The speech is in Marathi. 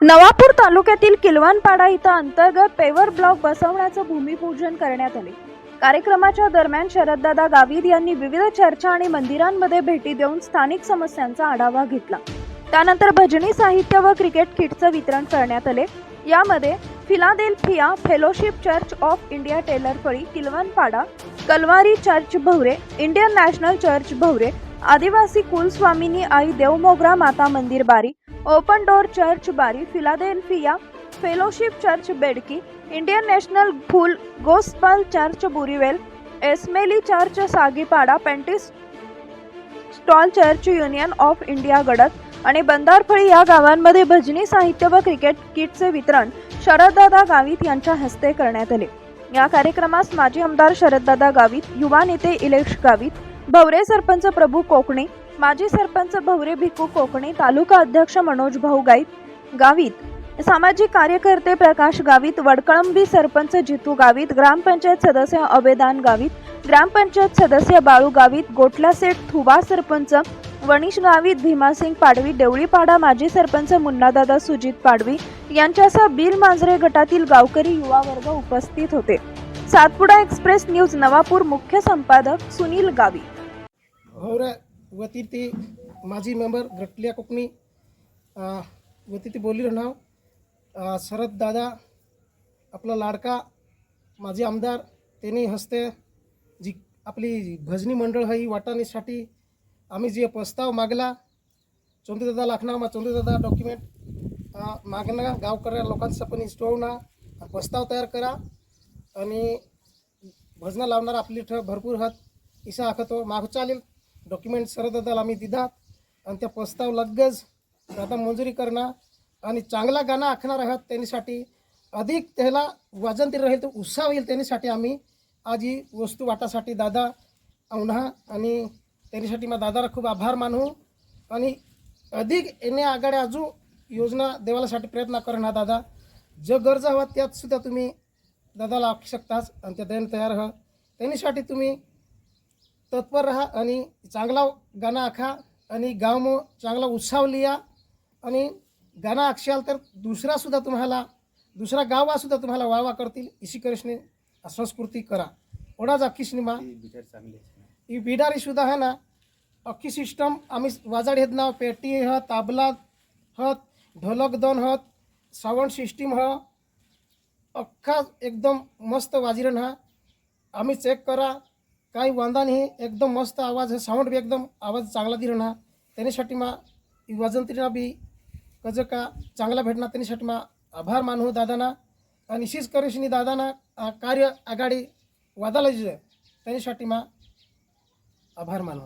नवापूर तालुक्यातील किलवानपाडा इथं अंतर्गत पेवर ब्लॉक बसवण्याचं भूमिपूजन करण्यात आले. कार्यक्रमाच्या दरम्यान शरददादा गावित यांनी विविध चर्चा आणि मंदिरांमध्ये भेटी देऊन स्थानिक समस्यांचा आढावा घेतला. त्यानंतर भजनी साहित्य व क्रिकेट किटचं वितरण करण्यात आले. यामध्ये Philadelphia fellowship church of India Telarphali Kilwanpada Calvary church Bhavare Indian national church Bhavare आदिवासी कुलस्वामिनी आई देवमोगरा माता मंदिर Bari open door church Bari Philadelphia fellowship church Bedki Indian national full gospel church Burivel assembly church Sagipada Pentecostal church union of India Gadad आणि बंदारफळी या गावांमध्ये भजनी साहित्य व क्रिकेट किटचे वितरण शरददादा गावित यांच्या हस्ते करण्यात आले. या कार्यक्रमास माजी आमदार शरददादा गावित युवा नेते इलेक्ष गावित भवरे सरपंच प्रभू कोकणे माजी सरपंच भवरे भिकू कोकणे तालुका अध्यक्ष मनोज भाऊ गाईत गावित. सामाजिक कार्यकर्ते प्रकाश गावित वडकळंबी सरपंच जितू गावित ग्रामपंचायत सदस्य अवेदान गावित ग्रामपंचायत सदस्य बाळू गावित गोटला सेठ थुबा सरपंच वणीश गावित भीमासिंग पाडवी देवळीपाडा माजी सरपंच मुन्नादादा सुजित पाडवी यांच्यासह बिल मांजरे गटातील गावकरी युवा वर्ग उपस्थित होते. सातपुडा एक्सप्रेस न्यूज नवापूर मुख्य संपादक सुनील गावी. वती ती माजी मेंबर गटलिया कोकणी अ, वती ती बोली नाव शरद दादा आपला लाडका माजी आमदार त्यांनी हस्ते जी आपली भजनी मंडळ आहे ही वाटाणीसाठी आम्ही जे प्रस्ताव मागला चोंदीदादा लाखना चोंदीदादा डॉक्युमेंट मागणं गावकऱ्या लोकांचा पण स्टोवना प्रस्ताव तयार करा आणि भजना लावणार आपली ठ भरपूर हात इसा आखतो माग चालेल. डॉक्युमेंट सरदादाला आम्ही दिदात. आणि त्या प्रस्ताव लगेच आता मंजुरी करणार. आणि चांगला गाणं आखणार आहात त्यांच्यासाठी. अधिक त्याला वजन तरी राहील तर उत्साह होईल त्यांच्यासाठी आम्ही. आज ही वस्तू वाटासाठी दादा औन्हा आणि त्यांच्यासाठी मग दादाला खूप आभार मानू. आणि अधिक येणे आघाडी अजून योजना देवालासाठी प्रयत्न करणार दादा. जे गरजा हवा त्यात सुद्धा तुम्ही दादाला आखू शकताच आणि त्या दैन तयार व्हा त्यांच्यासाठी तुम्ही तत्पर राहा आणि चांगला गाणं आखा आणि गाव चांगला उत्साह लिया आणि गाणं आखशाल तर दुसरासुद्धा तुम्हाला दुसरा गावासुद्धा तुम्हाला वावा करतील इसी करिशने संस्कृती करा. ओढाच अख्खी सिनेमा. ही बिडारी सुद्धा आहे ना अख्खी सिस्टम आम्ही वाजाड हेत नाव पेटी ह ताबला हत ढोलक दोन हत सावंड सिस्टीम ह. अख्खा एकदम मस्त वाजिरण हा. आम्ही चेक करा काही वांदा नाही एकदम मस्त आवाज आहे साऊंड बी एकदम आवाज चांगला दिला ना त्याच्यासाठी मा वजनतीना बी कज का चांगला भेटणार त्याच्यासाठी मा आभार मानू दादाना. आणि शिस करेशनी दादाना कार्य आघाडी वादाला जे त्याच्यासाठी मा आभार मानू.